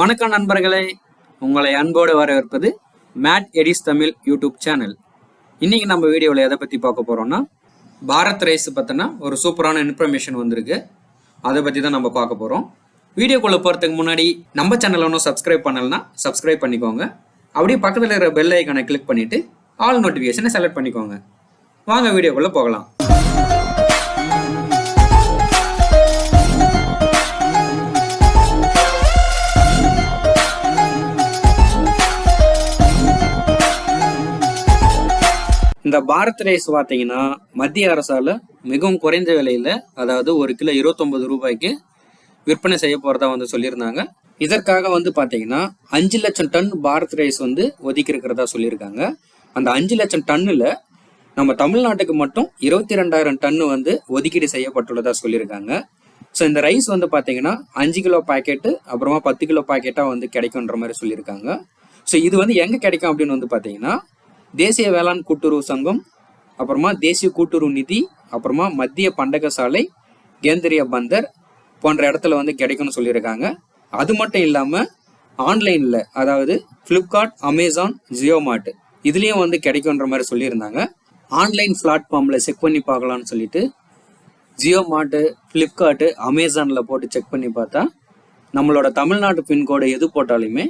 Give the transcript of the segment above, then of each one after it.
வணக்கம் நண்பர்களே. உங்களை அன்போடு வரவேற்பது மேட் எடிஸ் தமிழ் யூடியூப் சேனல். இன்னைக்கு நம்ம வீடியோவில் எதை பற்றி பார்க்க போகிறோம்னா பாரத் ரைஸ் பற்றினா ஒரு சூப்பரான இன்ஃபர்மேஷன் வந்திருக்கு. அதை பற்றி தான் நம்ம பார்க்க போகிறோம் வீடியோக்குள்ளே போகிறதுக்கு முன்னாடி நம்ம சேனலை ஒன்றும் சப்ஸ்கிரைப் பண்ணலைன்னா சப்ஸ்கிரைப் பண்ணிக்கோங்க. அப்படியே பக்கத்தில் இருக்கிற பெல் ஐக்கனை கிளிக் பண்ணிவிட்டு ஆல் நோட்டிஃபிகேஷனை செலக்ட் பண்ணிக்கோங்க. வாங்க வீடியோக்குள்ளே போகலாம். இந்த பாரத் ரைஸ் பார்த்தீங்கன்னா மத்திய அரசால மிகவும் குறைந்த விலையில அதாவது ஒரு கிலோ இருபத்தொன்பது ரூபாய்க்கு விற்பனை செய்ய போறதா வந்து சொல்லியிருந்தாங்க. இதற்காக வந்து பார்த்தீங்கன்னா அஞ்சு லட்சம் டன் பாரத் ரைஸ் வந்து ஒதுக்கி இருக்கிறதா சொல்லியிருக்காங்க. அந்த அஞ்சு லட்சம் டன்னுல நம்ம தமிழ்நாட்டுக்கு மட்டும் இருபத்தி ரெண்டாயிரம் டன்னு வந்து ஒதுக்கீடு செய்யப்பட்டுள்ளதா சொல்லியிருக்காங்க. ஸோ இந்த ரைஸ் வந்து பார்த்தீங்கன்னா அஞ்சு கிலோ பாக்கெட்டு அப்புறமா பத்து கிலோ பாக்கெட்டாக வந்து கிடைக்குன்ற மாதிரி சொல்லியிருக்காங்க. ஸோ இது வந்து எங்கே கிடைக்கும் அப்படின்னு வந்து பார்த்தீங்கன்னா தேசிய வேளாண் கூட்டுறவு சங்கம் அப்புறமா தேசிய கூட்டுறவு நிதி அப்புறமா மத்திய பண்டகசாலை கேந்திரிய பந்தர் போன்ற இடத்துல வந்து கிடைக்கும்னு சொல்லியிருக்காங்க. அது மட்டும் இல்லாமல் ஆன்லைனில் அதாவது ஃப்ளிப்கார்ட் அமேசான் ஜியோ மார்ட் இதுலேயும் வந்து கிடைக்குன்ற மாதிரி சொல்லியிருந்தாங்க. ஆன்லைன் பிளாட்ஃபார்மில் செக் பண்ணி பார்க்கலாம்னு சொல்லிட்டு ஜியோ மார்ட்டு ஃப்ளிப்கார்ட்டு அமேசானில் போட்டு செக் பண்ணி பார்த்தா நம்மளோட தமிழ்நாட்டு பின்கோடு எது போட்டாலுமே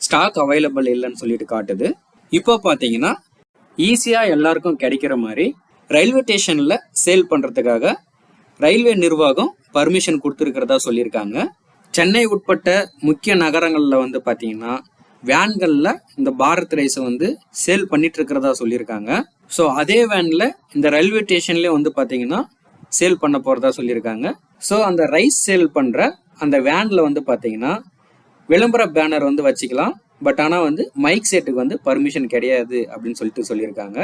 ஸ்டாக் அவைலபிள் இல்லைன்னு சொல்லிட்டு காட்டுது. இப்போ பார்த்தீங்கன்னா ஈஸியாக எல்லாருக்கும் கிடைக்கிற மாதிரி ரயில்வே ஸ்டேஷனில் சேல் பண்ணுறதுக்காக ரயில்வே நிர்வாகம் பர்மிஷன் கொடுத்துருக்கிறதா சொல்லியிருக்காங்க. சென்னை உட்பட்ட முக்கிய நகரங்களில் வந்து பார்த்தீங்கன்னா வேன்களில் இந்த பாரத் ரைஸை வந்து சேல் பண்ணிட்டு இருக்கிறதா சொல்லியிருக்காங்க. ஸோ அதே வேனில் இந்த ரயில்வே ஸ்டேஷன்லேயே வந்து பார்த்தீங்கன்னா சேல் பண்ண போகிறதா சொல்லியிருக்காங்க. ஸோ அந்த ரைஸ் சேல் பண்ணுற அந்த வேனில் வந்து பார்த்தீங்கன்னா விளம்பர பேனர் வந்து வச்சுக்கலாம். பட் ஆனால் வந்து மைக் செட்டுக்கு வந்து பர்மிஷன் கிடையாது அப்படின்னு சொல்லிட்டு சொல்லியிருக்காங்க.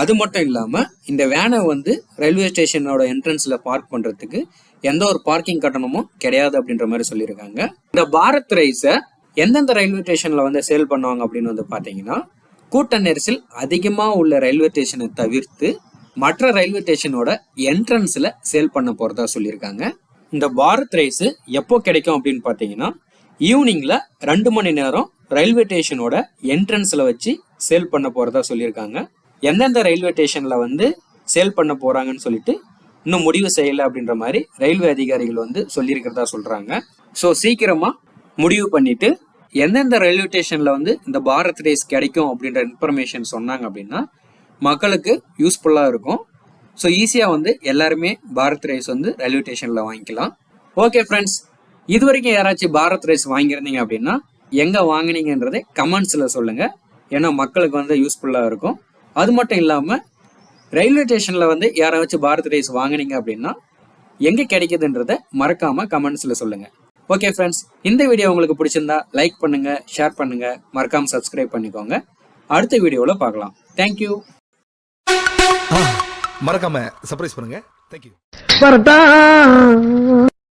அது மட்டும் இல்லாமல் இந்த வேனை வந்து ரயில்வே ஸ்டேஷனோட என்ட்ரன்ஸில் பார்க் பண்ணுறதுக்கு எந்த ஒரு பார்க்கிங் கட்டணமும் கிடையாது அப்படின்ற மாதிரி சொல்லியிருக்காங்க. இந்த பாரத் ரைஸை எந்தெந்த ரயில்வே ஸ்டேஷனில் வந்து சேல் பண்ணுவாங்க அப்படின்னு வந்து பார்த்தீங்கன்னா கூட்ட நெரிசல் அதிகமாக உள்ள ரயில்வே ஸ்டேஷனை தவிர்த்து மற்ற ரயில்வே ஸ்டேஷனோட என்ட்ரன்ஸில் சேல் பண்ண போகிறதா சொல்லியிருக்காங்க. இந்த பாரத் ரைஸு எப்போ கிடைக்கும் அப்படின்னு பார்த்தீங்கன்னா ஈவினிங்கில் ரெண்டு மணி நேரம் ரயில்வே ஸ்டேஷனோட என்ட்ரன்ஸில் வச்சு சேல் பண்ண போகிறதா சொல்லியிருக்காங்க. எந்தெந்த ரயில்வே ஸ்டேஷனில் வந்து சேல் பண்ண போகிறாங்கன்னு சொல்லிட்டு இன்னும் முடிவு செய்யலை அப்படின்ற மாதிரி ரயில்வே அதிகாரிகள் வந்து சொல்லியிருக்கிறதா சொல்கிறாங்க ஸோ சீக்கிரமாக முடிவு பண்ணிட்டு எந்தெந்த ரயில்வே ஸ்டேஷனில் வந்து இந்த பாரத் ரேஸ் கிடைக்கும் அப்படின்ற இன்ஃபர்மேஷன் சொன்னாங்க அப்படின்னா மக்களுக்கு யூஸ்ஃபுல்லாக இருக்கும். ஸோ ஈஸியாக வந்து எல்லாருமே பாரத் ரேஸ் வந்து ரயில்வே ஸ்டேஷனில் வாங்கிக்கலாம். ஓகே ஃப்ரெண்ட்ஸ் இது வரைக்கும் யாராச்சும் பாரத் ரைஸ் வாங்கியிருந்தீங்க அப்படின்னா எங்கே வாங்குனீங்கன்றதை கமெண்ட்ஸில் சொல்லுங்கள் ஏன்னா மக்களுக்கு வந்து யூஸ்ஃபுல்லாக இருக்கும். அது மட்டும் இல்லாமல் ரயில்வே ஸ்டேஷனில் வந்து யாராச்சும் பாரத் ரைஸ் வாங்குனீங்க அப்படின்னா எங்கே கிடைக்குதுன்றதை மறக்காமல் கமெண்ட்ஸில் சொல்லுங்கள் ஓகே ஃப்ரெண்ட்ஸ் இந்த வீடியோ உங்களுக்கு பிடிச்சிருந்தா லைக் பண்ணுங்கள் ஷேர் பண்ணுங்கள் மறக்காமல் சப்ஸ்கிரைப் பண்ணிக்கோங்க. அடுத்த வீடியோவில் பார்க்கலாம். தேங்க்யூ மறக்காம சர்ப்ரைஸ் பண்ணுங்க. தேங்க்யூ